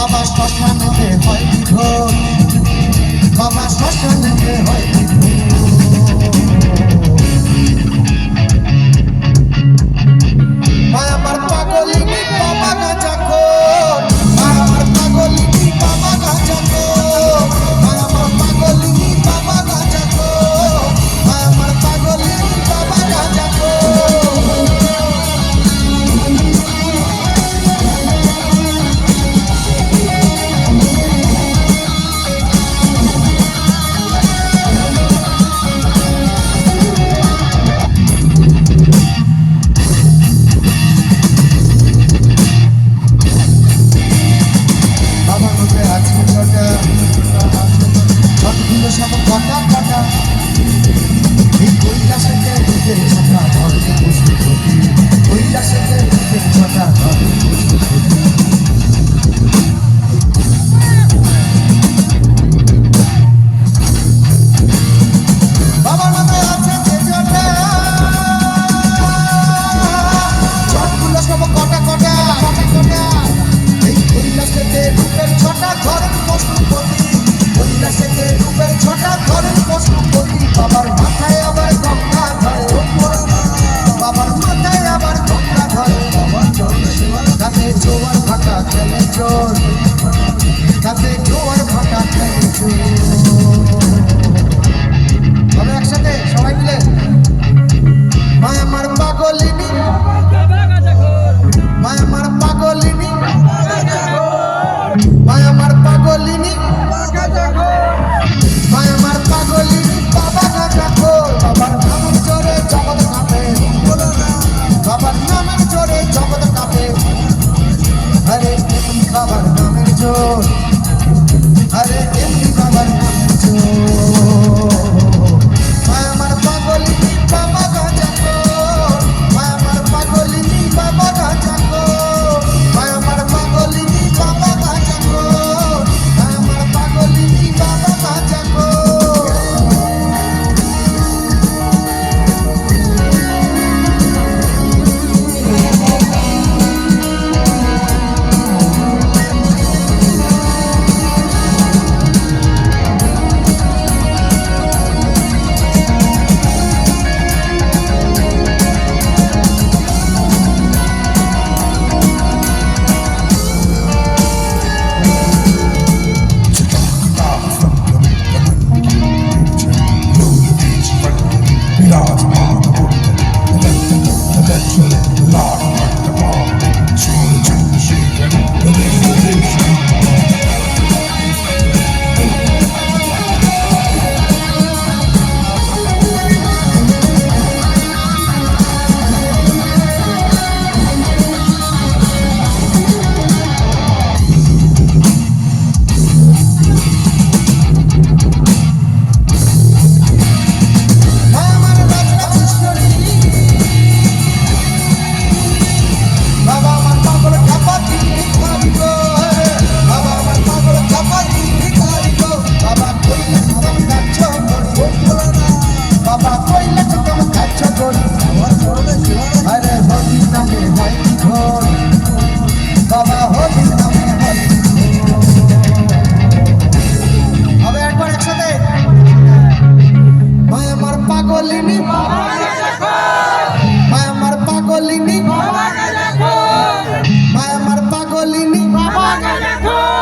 বাবা শ্মশানেতে হয় বিঘ বাবা শ্মশানেতে হয় বিঘ এই কৈলাসেতে রূপের ছটা ধর্ম corazón. door. Malagón.